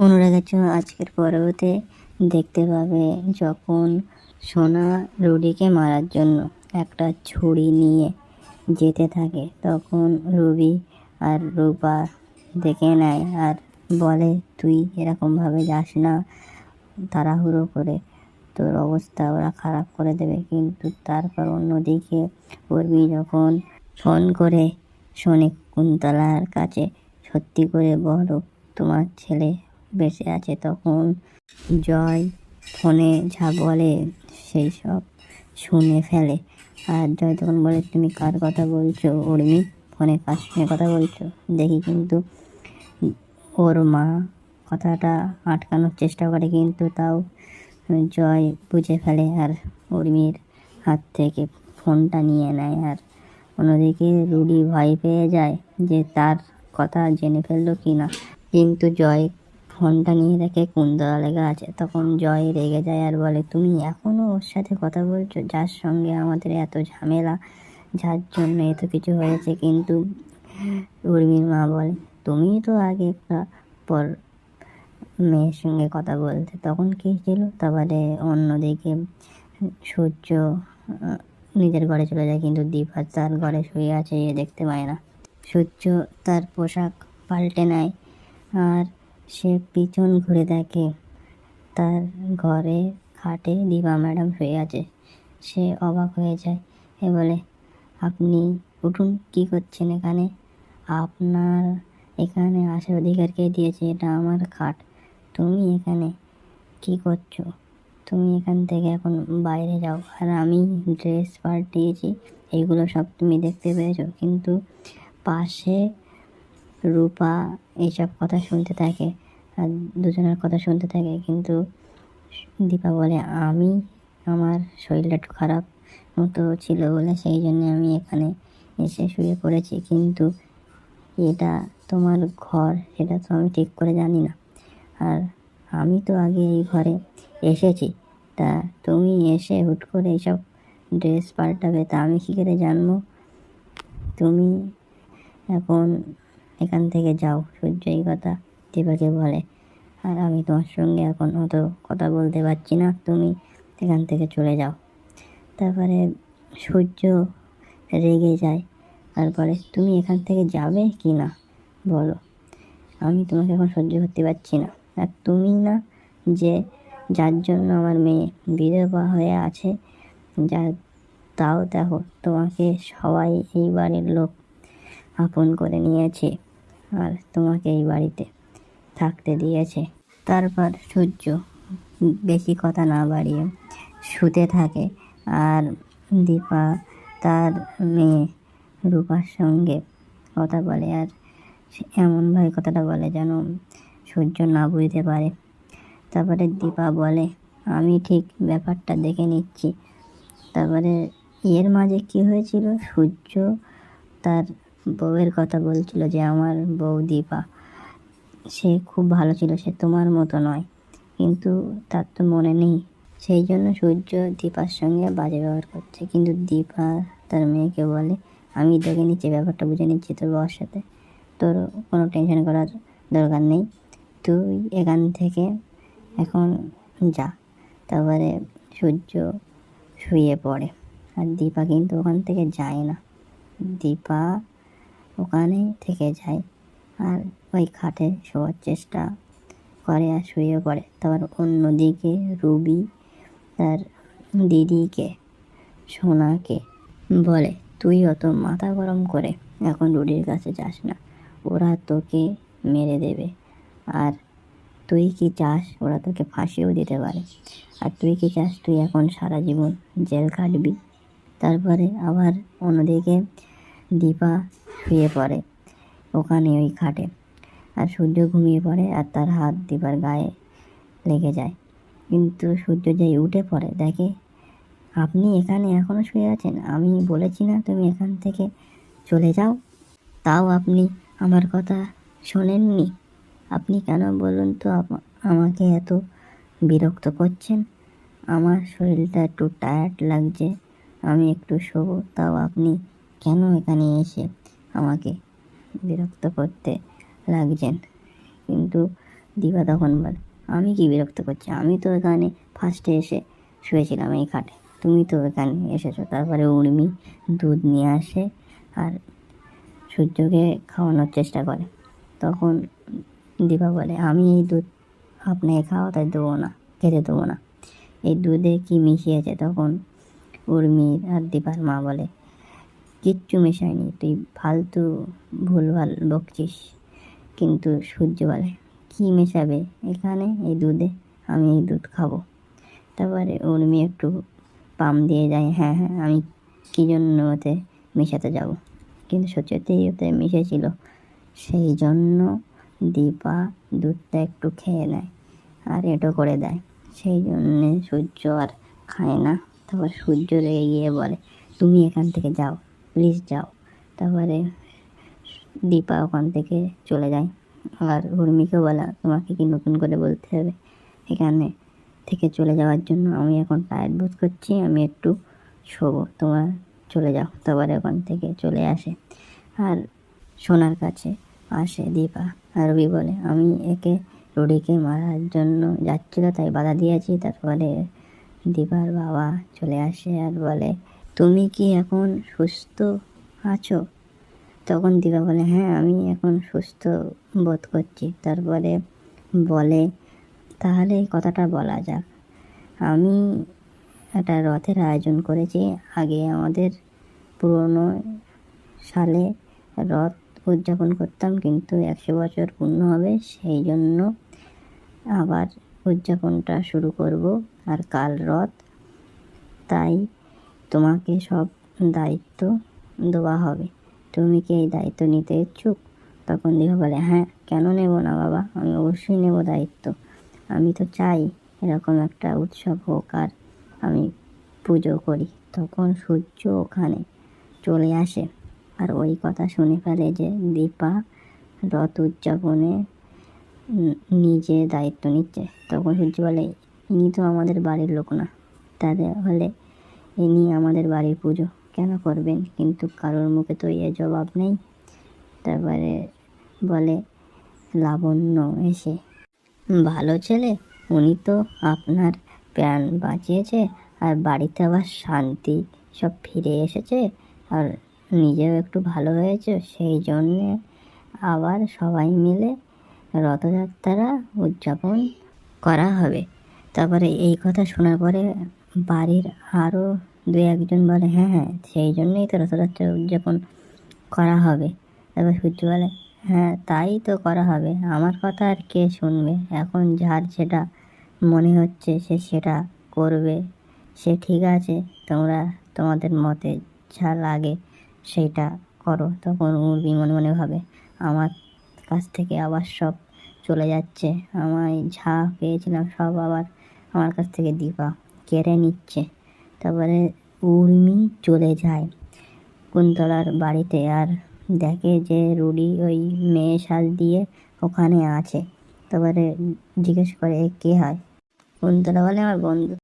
অনুরাগের জন্য আজকের পর্বতে দেখতে পাবে যখন সোনা রুডিকে মারার জন্য একটা ছুরি নিয়ে যেতে থাকে, তখন রুবি আর রূপা দেখে নেয় আর বলে, তুই এরকমভাবে যাস না, তাড়াহুড়ো করে তোর অবস্থা ওরা খারাপ করে দেবে। কিন্তু তারপর অন্যদিকে উর্মি যখন ফোন করে, শোনে কুন্তলার কাছে সত্যি করে বলো, তোমার ছেলে বেঁচে আছে তখন জয় ফোনে যা বলে, সেই সব শুনে ফেলে। আর জয় তখন বলে, তুমি কার কথা বলছো উর্মি? ফোনে কার সঙ্গে কথা বলছো? দেখি কিন্তু ওর মা কথাটা আটকানোর চেষ্টা করে, কিন্তু তাও জয় বুঝে ফেলে আর উর্মির হাত থেকে ফোনটা নিয়ে নেয়। আর অন্যদিকে রুডি ভয় পেয়ে যায় যে তার কথা জেনে ফেলল কি না কিন্তু জয় ফোনটা নিয়ে দেখে কুন্দলা লেগে আছে তখন জয় রেগে যায় আর বলে, তুমি এখনও ওর সাথে কথা বলছো? যার সঙ্গে আমাদের এত ঝামেলা, যার জন্য এত কিছু হয়েছে? কিন্তু উর্মির মা বলে, তুমি তো আগে একটা পর মেয়ের সঙ্গে কথা বলতে তখন কী ছিল তারপরে অন্যদিকে সূর্য নিজের ঘরে চলে যায়, কিন্তু দীপা তার ঘরে শুয়ে আছে, এ দেখতে পায় না। সূর্য তার পোশাক পাল্টে নেয় আর সে পিছন ঘুরে দেখে। তার ঘরে খাটে দীপা ম্যাডাম শুয়ে আছে। সে অবাক হয়ে যায়। এ বলে, আপনি উঠুন, কি করছেন এখানে? আপনার এখানে আসার অধিকার কে দিয়েছে? এটা আমার খাট। তুমি এখানে কি করছ? তুমি এখান থেকে এখন বাইরে যাও। আর আমি ড্রেস পাল্টিয়েছি। এইগুলো সব তুমি দেখতে পেয়েছ। কিন্তু পাশে রূপা এইসব কথা শুনতে থাকে আর দুজনের কথা শুনতে থাকে, কিন্তু দীপা বলে, আমি? আমার শরীরটা একটু খারাপ মতো ছিল বলে সেই জন্য আমি এখানে এসে শুয়ে পড়েছি। কিন্তু এটা তোমার ঘর, সেটা তো আমি ঠিক করে জানি না। আর আমি তো আগে এই ঘরে এসেছি। তা তুমি এসে হুট করে এইসব ড্রেস পাল্টাবে, তা আমি কী করে জানব? তুমি এখন এখান থেকে যাও, সূর্য এই কথা দীপাকে বলে। আর আমি তোমার সঙ্গে এখন অত কথা বলতে পারছি না, তুমি এখান থেকে চলে যাও। তারপরে সূর্য রেগে যায়। তারপরে, তুমি এখান থেকে যাবে কি না? বলো। আমি তোমাকে এখন সহ্য করতে পারছি না। আর তুমি না যে, যার জন্য আমার মেয়ে বিধবা হয়ে আছে, যা, তাও দেখো তোমাকে সবাই এই বাড়ির লোক আপন করে নিয়েছে। আর তোমাকে এই বাড়িতে থাকতে দিয়েছে। তারপর সূর্য বেশি কথা না বাড়িয়ে শুতে থাকে আর দীপা তার মেয়ে রূপার সঙ্গে কথা বলে আর এমনভাবে কথাটা বলে যেন সূর্য না বুঝতে পারে। তারপরে দীপা বলে, আমি ঠিক ব্যাপারটা দেখে নিচ্ছি। তারপরে এর মাঝে কি হয়েছিল? সূর্য তার বউয়ের কথা বলছিল যে আমার বউ দীপা, সে খুব ভালো ছিল, সে তোমার মতো নয়। কিন্তু তার তো মনে নেই। সেই জন্য সূর্য দীপার সঙ্গে বাজে ব্যবহার করছে। কিন্তু দীপা তার মেয়েকে বলে, আমি দেখে নিচ্ছি ব্যাপারটা বুঝে নিচ্ছি তোর বাবার সাথে। তোর কোনো টেনশন করার দরকার নেই। তুই এখান থেকে এখন যা। তারপরে সূর্য শুয়ে পড়ে। আর দীপা কিন্তু ওখান থেকে যায় না। দীপা ওখানে থেকে যায়। আর ওই খাটে শোয়ার চেষ্টা করে আর শুয়ে পড়ে। তারপর অন্যদিকে রুবি তার দিদিকে, সোনাকে বলে, তুই অত মাথা গরম করে এখন রুডির কাছে যাস না। ওরা তোকে মেরে দেবে। আর তুই কি চাস ওরা তোকে ফাঁসিও দিতে পারে? আর তুই কি চাস তুই এখন সারা জীবন জেল কাটবি তারপরে আবার অন্যদিকে দীপা শুয়ে পড়ে ওখানে ওই খাটে। আর সূর্য ঘুমিয়ে পড়ে আর তার হাত দিবার গায়ে লেগে যায়। কিন্তু সূর্য যেই উঠে পড়ে, দেখে, আপনি এখানে এখনও শুয়ে আছেন? আমি বলেছি না তুমি এখান থেকে চলে যাও। তাও আপনি আমার কথা শোনেননি। আপনি কেন বলুন তো আমাকে এত বিরক্ত করছেন? আমার শরীরটা একটু টায়ার্ড লাগছে। আমি একটু শোবো। তাও আপনি কেন এখানে এসে আমাকে বিরক্ত করতে লাগছেন। কিন্তু দিবা তখন বলে, আমি কি বিরক্ত করছি? আমি তো এখানে ফার্স্টে এসে শুয়েছিলাম এই খাটে। তুমি তো এখানে এসেছ। তারপরে উর্মি দুধ নিয়ে আসে আর সূর্যকে খাওয়ানোর চেষ্টা করে। তখন দীপা বলে, আমি এই দুধ আপনাকে খাওয়াতে দেবো না, খেতে দেবো না। এই দুধে কি মিশিয়েছে? তখন উর্মির আর দীপার মা বলে কিচ্ছু মেশায়নি তুই ফালতু ভুলভাল বকছিস, কিন্তু সূর্য বলে, কী মেশাবে এখানে এই দুধে? আমি এই দুধ খাব। তারপরে উর্মি একটু পাম দিয়ে যায় হ্যাঁ হ্যাঁ আমি কী জন্য ওতে মেশাতে যাব? কিন্তু সত্যিই ওতে মিশেছিল, সেই জন্য দীপা দুধটা একটু খেয়ে নেয় আর এটো করে দেয়। সেই জন্যে সূর্য আর খায় না। তারপর সূর্য রেগে গিয়ে বলে, তুমি এখান থেকে যাও। প্লিজ যাও। তারপরে দীপা ওখান থেকে চলে যায়। আর উর্মিকে বলা, তোমাকে কি নতুন করে বলতে হবে? এখানে থেকে চলে যাওয়ার জন্য আমি এখন টায়ার্ড বোধ করছি। আমি একটু শোবো, তোমার চলে যাও। তারপরে ওখান থেকে চলে আসে। আর সোনার কাছে আসে দীপা। রবি বলে, আমি একে রুডিকে মারার জন্য যাচ্ছিল, তাই বাধা দিয়েছি। তারপরে দীপার বাবা চলে আসে আর বলে তুমি কি এখন সুস্থ আছো? তখন দীপা বলে হ্যাঁ আমি এখন সুস্থ বোধ করছি। তারপরে বলে, তাহলে এই কথাটা বলা যাক। আমি একটা রথের আয়োজন করেছি। আগে আমাদের পুরনো সালে রথ উদযাপন করতাম, কিন্তু একশো বছর পূর্ণ হবে, সেই জন্য আবার উদযাপনটা শুরু করব। আর কাল রথ, তাই তোমাকে সব দায়িত্ব দেওয়া হবে। তুমি কি এই দায়িত্ব নিতে ইচ্ছুক? তখন দিঘা বলে হ্যাঁ কেন নেব না বাবা? আমি অবশ্যই নেব দায়িত্ব। আমি তো চাই এরকম একটা উৎসব হোক আর আমি পুজো করি। তখন সূর্য ওখানে চলে আসে আর ওই কথা শুনে ফেলে যে দীপা রথ উদযাপনে নিজে দায়িত্ব নিচ্ছে। তখন সূর্য বলে, ইনি তো আমাদের বাড়ির লোক না। তাদের হলে ইনি আমাদের বাড়ির পুজো কেন করবেন? কিন্তু কারোর মুখে তো এ জবাব নেই। তারপরে বলে, লাবণ্য এসে। ভালো ছেলে, উনি তো আপনার প্রাণ বাঁচিয়েছে আর বাড়িতে আবার শান্তি সব ফিরে এসেছে আর নিজেও একটু ভালো হয়েছে। সেই জন্যে আবার সবাই মিলে রথযাত্রা উদযাপন করা হবে। তারপরে এই কথা শোনার পরে বাড়ির আরও দু একজন বলে হ্যাঁ হ্যাঁ সেই জন্যই তো রথযাত্রা উদযাপন করা হবে। তারপর সূর্য বলে হ্যাঁ তাই তো করা হবে। আমার কথা আর কে শুনবে? এখন যার যেটা মনে হচ্ছে সে সেটা করবে। সে ঠিক আছে, তোমরা তোমাদের মতে যা লাগে সেইটা করো। তখন উর্বি মনে মনে ভাবে, আমার কাছ থেকে আবার সব চলে যাচ্ছে। আমায় যা পেয়েছিলাম সব আবার আমার কাছ থেকে দীপা কেড়ে নিচ্ছে। তারপরে উর্মি চলে যায় কুন্তলার বাড়িতে আর দেখে যে রুডি ওই মেয়ে শাল দিয়ে ওখানে আছে। তারপরে জিজ্ঞেস করে কে হয়? কুন্তলা বলে, আমার বন্ধু।